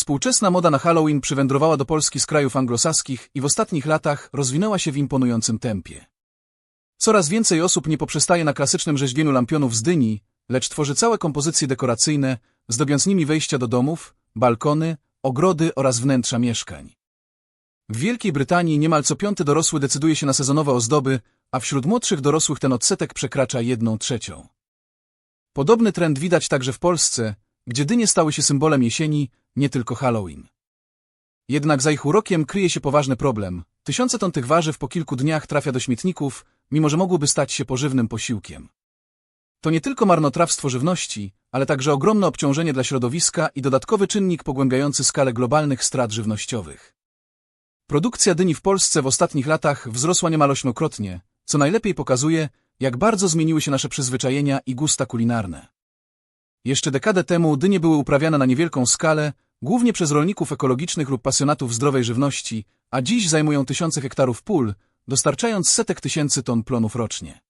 Współczesna moda na Halloween przywędrowała do Polski z krajów anglosaskich i w ostatnich latach rozwinęła się w imponującym tempie. Coraz więcej osób nie poprzestaje na klasycznym rzeźbieniu lampionów z dyni, lecz tworzy całe kompozycje dekoracyjne, zdobiąc nimi wejścia do domów, balkony, ogrody oraz wnętrza mieszkań. W Wielkiej Brytanii niemal co piąty dorosły decyduje się na sezonowe ozdoby, a wśród młodszych dorosłych ten odsetek przekracza jedną trzecią. Podobny trend widać także w Polsce, gdzie dynie stały się symbolem jesieni, nie tylko Halloween. Jednak za ich urokiem kryje się poważny problem. Tysiące ton tych warzyw po kilku dniach trafia do śmietników, mimo że mogłyby stać się pożywnym posiłkiem. To nie tylko marnotrawstwo żywności, ale także ogromne obciążenie dla środowiska i dodatkowy czynnik pogłębiający skalę globalnych strat żywnościowych. Produkcja dyni w Polsce w ostatnich latach wzrosła niemal ośmiokrotnie, co najlepiej pokazuje, jak bardzo zmieniły się nasze przyzwyczajenia i gusta kulinarne. Jeszcze dekadę temu dynie były uprawiane na niewielką skalę, głównie przez rolników ekologicznych lub pasjonatów zdrowej żywności, a dziś zajmują tysiące hektarów pól, dostarczając setek tysięcy ton plonów rocznie.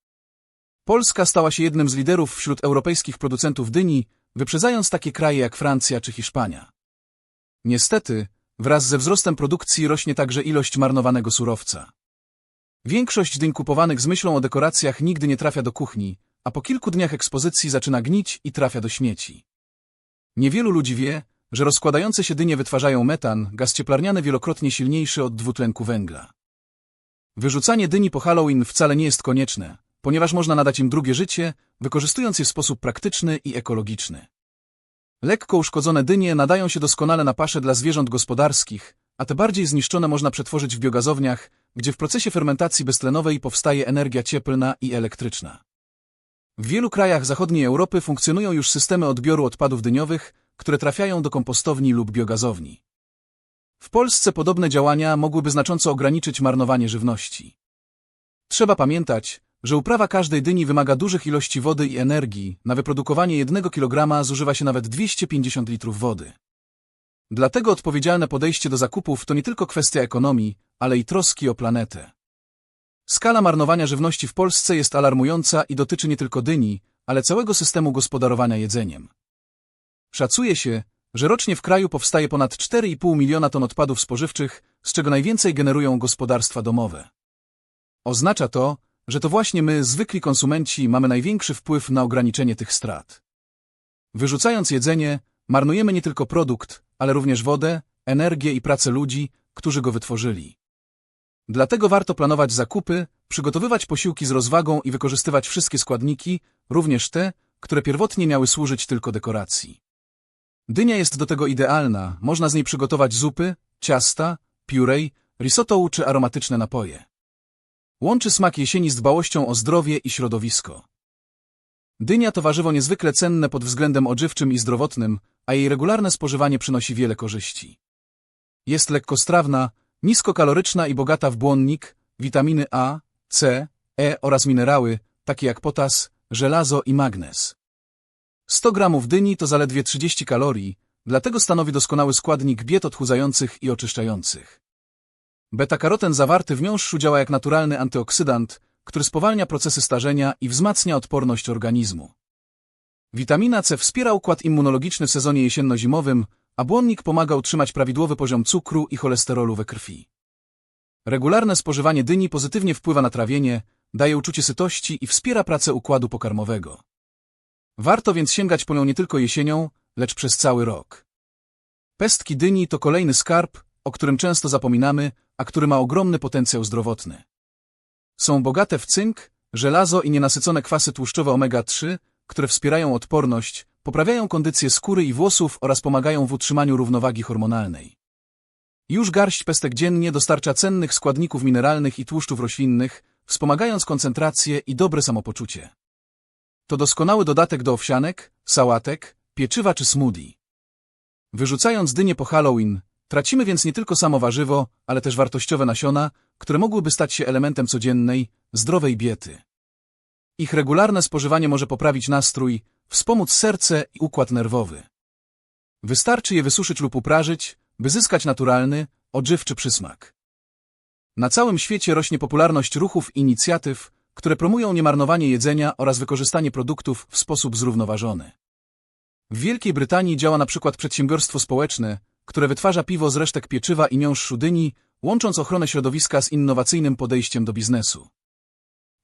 Polska stała się jednym z liderów wśród europejskich producentów dyni, wyprzedzając takie kraje jak Francja czy Hiszpania. Niestety, wraz ze wzrostem produkcji rośnie także ilość marnowanego surowca. Większość dyń kupowanych z myślą o dekoracjach nigdy nie trafia do kuchni, a po kilku dniach ekspozycji zaczyna gnić i trafia do śmieci. Niewielu ludzi wie, że rozkładające się dynie wytwarzają metan, gaz cieplarniany wielokrotnie silniejszy od dwutlenku węgla. Wyrzucanie dyni po Halloween wcale nie jest konieczne, ponieważ można nadać im drugie życie, wykorzystując je w sposób praktyczny i ekologiczny. Lekko uszkodzone dynie nadają się doskonale na pasze dla zwierząt gospodarskich, a te bardziej zniszczone można przetworzyć w biogazowniach, gdzie w procesie fermentacji beztlenowej powstaje energia cieplna i elektryczna. W wielu krajach zachodniej Europy funkcjonują już systemy odbioru odpadów dyniowych, które trafiają do kompostowni lub biogazowni. W Polsce podobne działania mogłyby znacząco ograniczyć marnowanie żywności. Trzeba pamiętać, że uprawa każdej dyni wymaga dużych ilości wody i energii, na wyprodukowanie jednego kilograma zużywa się nawet 250 litrów wody. Dlatego odpowiedzialne podejście do zakupów to nie tylko kwestia ekonomii, ale i troski o planetę. Skala marnowania żywności w Polsce jest alarmująca i dotyczy nie tylko dyni, ale całego systemu gospodarowania jedzeniem. Szacuje się, że rocznie w kraju powstaje ponad 4,5 miliona ton odpadów spożywczych, z czego najwięcej generują gospodarstwa domowe. Oznacza to, że to właśnie my, zwykli konsumenci, mamy największy wpływ na ograniczenie tych strat. Wyrzucając jedzenie, marnujemy nie tylko produkt, ale również wodę, energię i pracę ludzi, którzy go wytworzyli. Dlatego warto planować zakupy, przygotowywać posiłki z rozwagą i wykorzystywać wszystkie składniki, również te, które pierwotnie miały służyć tylko dekoracji. Dynia jest do tego idealna, można z niej przygotować zupy, ciasta, piórej, risotto czy aromatyczne napoje. Łączy smak jesieni z dbałością o zdrowie i środowisko. Dynia to warzywo niezwykle cenne pod względem odżywczym i zdrowotnym, a jej regularne spożywanie przynosi wiele korzyści. Jest lekkostrawna, niskokaloryczna i bogata w błonnik, witaminy A, C, E oraz minerały, takie jak potas, żelazo i magnez. 100 gramów dyni to zaledwie 30 kalorii, dlatego stanowi doskonały składnik diet odchudzających i oczyszczających. Beta-karoten zawarty w miąższu działa jak naturalny antyoksydant, który spowalnia procesy starzenia i wzmacnia odporność organizmu. Witamina C wspiera układ immunologiczny w sezonie jesienno-zimowym, a błonnik pomaga utrzymać prawidłowy poziom cukru i cholesterolu we krwi. Regularne spożywanie dyni pozytywnie wpływa na trawienie, daje uczucie sytości i wspiera pracę układu pokarmowego. Warto więc sięgać po nią nie tylko jesienią, lecz przez cały rok. Pestki dyni to kolejny skarb, o którym często zapominamy, a który ma ogromny potencjał zdrowotny. Są bogate w cynk, żelazo i nienasycone kwasy tłuszczowe omega-3, które wspierają odporność, poprawiają kondycję skóry i włosów oraz pomagają w utrzymaniu równowagi hormonalnej. Już garść pestek dziennie dostarcza cennych składników mineralnych i tłuszczów roślinnych, wspomagając koncentrację i dobre samopoczucie. To doskonały dodatek do owsianek, sałatek, pieczywa czy smoothie. Wyrzucając dynie po Halloween, tracimy więc nie tylko samo warzywo, ale też wartościowe nasiona, które mogłyby stać się elementem codziennej, zdrowej diety. Ich regularne spożywanie może poprawić nastrój, wspomóc serce i układ nerwowy. Wystarczy je wysuszyć lub uprażyć, by zyskać naturalny, odżywczy przysmak. Na całym świecie rośnie popularność ruchów i inicjatyw, które promują niemarnowanie jedzenia oraz wykorzystanie produktów w sposób zrównoważony. W Wielkiej Brytanii działa na przykład przedsiębiorstwo społeczne, które wytwarza piwo z resztek pieczywa i miąższu dyni, łącząc ochronę środowiska z innowacyjnym podejściem do biznesu.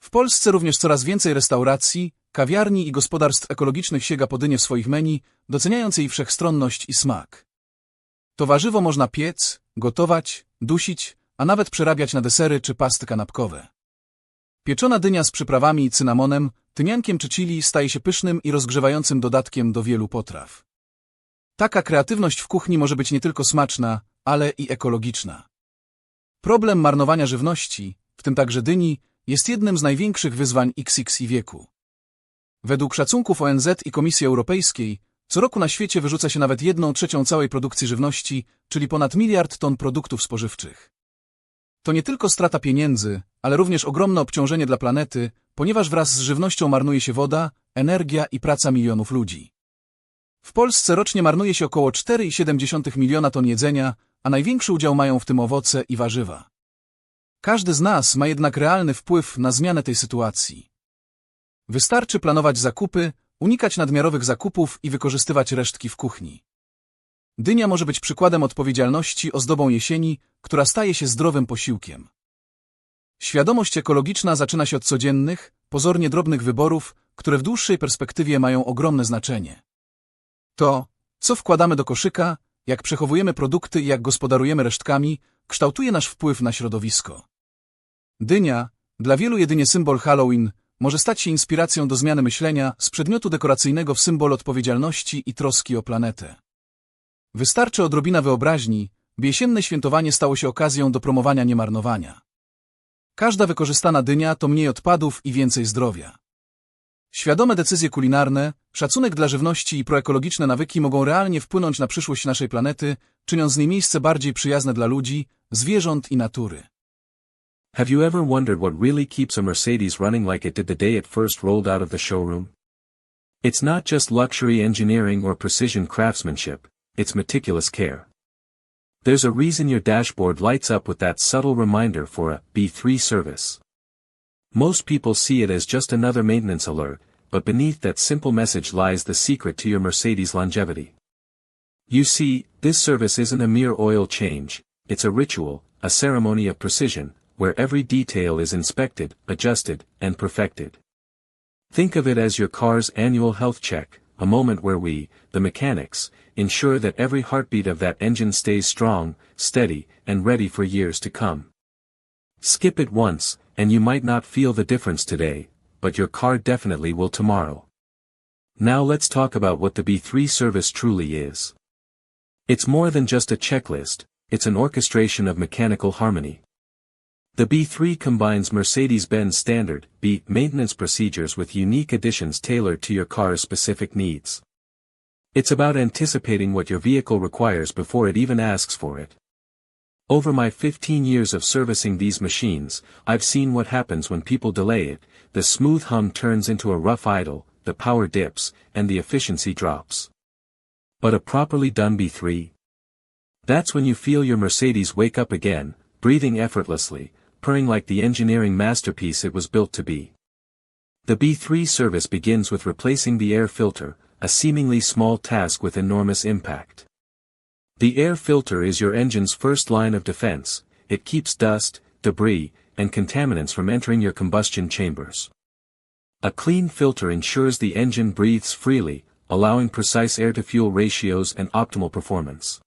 W Polsce również coraz więcej restauracji, kawiarni i gospodarstw ekologicznych sięga po dynię w swoich menu, doceniając jej wszechstronność i smak. To warzywo można piec, gotować, dusić, a nawet przerabiać na desery czy pasty kanapkowe. Pieczona dynia z przyprawami i cynamonem, tymiankiem czy chili staje się pysznym i rozgrzewającym dodatkiem do wielu potraw. Taka kreatywność w kuchni może być nie tylko smaczna, ale i ekologiczna. Problem marnowania żywności, w tym także dyni, jest jednym z największych wyzwań XX wieku. Według szacunków ONZ i Komisji Europejskiej, co roku na świecie wyrzuca się nawet jedną trzecią całej produkcji żywności, czyli ponad miliard ton produktów spożywczych. To nie tylko strata pieniędzy, ale również ogromne obciążenie dla planety, ponieważ wraz z żywnością marnuje się woda, energia i praca milionów ludzi. W Polsce rocznie marnuje się około 4,7 miliona ton jedzenia, a największy udział mają w tym owoce i warzywa. Każdy z nas ma jednak realny wpływ na zmianę tej sytuacji. Wystarczy planować zakupy, unikać nadmiarowych zakupów i wykorzystywać resztki w kuchni. Dynia może być przykładem odpowiedzialności, ozdobą jesieni, która staje się zdrowym posiłkiem. Świadomość ekologiczna zaczyna się od codziennych, pozornie drobnych wyborów, które w dłuższej perspektywie mają ogromne znaczenie. To, co wkładamy do koszyka, jak przechowujemy produkty i jak gospodarujemy resztkami, kształtuje nasz wpływ na środowisko. Dynia, dla wielu jedynie symbol Halloween, może stać się inspiracją do zmiany myślenia z przedmiotu dekoracyjnego w symbol odpowiedzialności i troski o planetę. Wystarczy odrobina wyobraźni, by jesienne świętowanie stało się okazją do promowania niemarnowania. Każda wykorzystana dynia to mniej odpadów i więcej zdrowia. Świadome decyzje kulinarne, szacunek dla żywności i proekologiczne nawyki mogą realnie wpłynąć na przyszłość naszej planety, czyniąc z niej miejsce bardziej przyjazne dla ludzi, zwierząt i natury. Have you ever wondered what really keeps a Mercedes running like it did the day it first rolled out of the showroom? It's not just luxury engineering or precision craftsmanship, it's meticulous care. There's a reason your dashboard lights up with that subtle reminder for a B3 service. Most people see it as just another maintenance alert, but beneath that simple message lies the secret to your Mercedes longevity. You see, this service isn't a mere oil change, it's a ritual, a ceremony of precision, where every detail is inspected, adjusted, and perfected. Think of it as your car's annual health check, a moment where we, the mechanics, ensure that every heartbeat of that engine stays strong, steady, and ready for years to come. Skip it once, and you might not feel the difference today, but your car definitely will tomorrow. Now let's talk about what the B3 service truly is. It's more than just a checklist, it's an orchestration of mechanical harmony. The B3 combines Mercedes-Benz standard B maintenance procedures with unique additions tailored to your car's specific needs. It's about anticipating what your vehicle requires before it even asks for it. Over my 15 years of servicing these machines, I've seen what happens when people delay it, the smooth hum turns into a rough idle, the power dips, and the efficiency drops. But a properly done B3? That's when you feel your Mercedes wake up again, breathing effortlessly, purring like the engineering masterpiece it was built to be. The B3 service begins with replacing the air filter, a seemingly small task with enormous impact. The air filter is your engine's first line of defense, it keeps dust, debris, and contaminants from entering your combustion chambers. A clean filter ensures the engine breathes freely, allowing precise air-to-fuel ratios and optimal performance.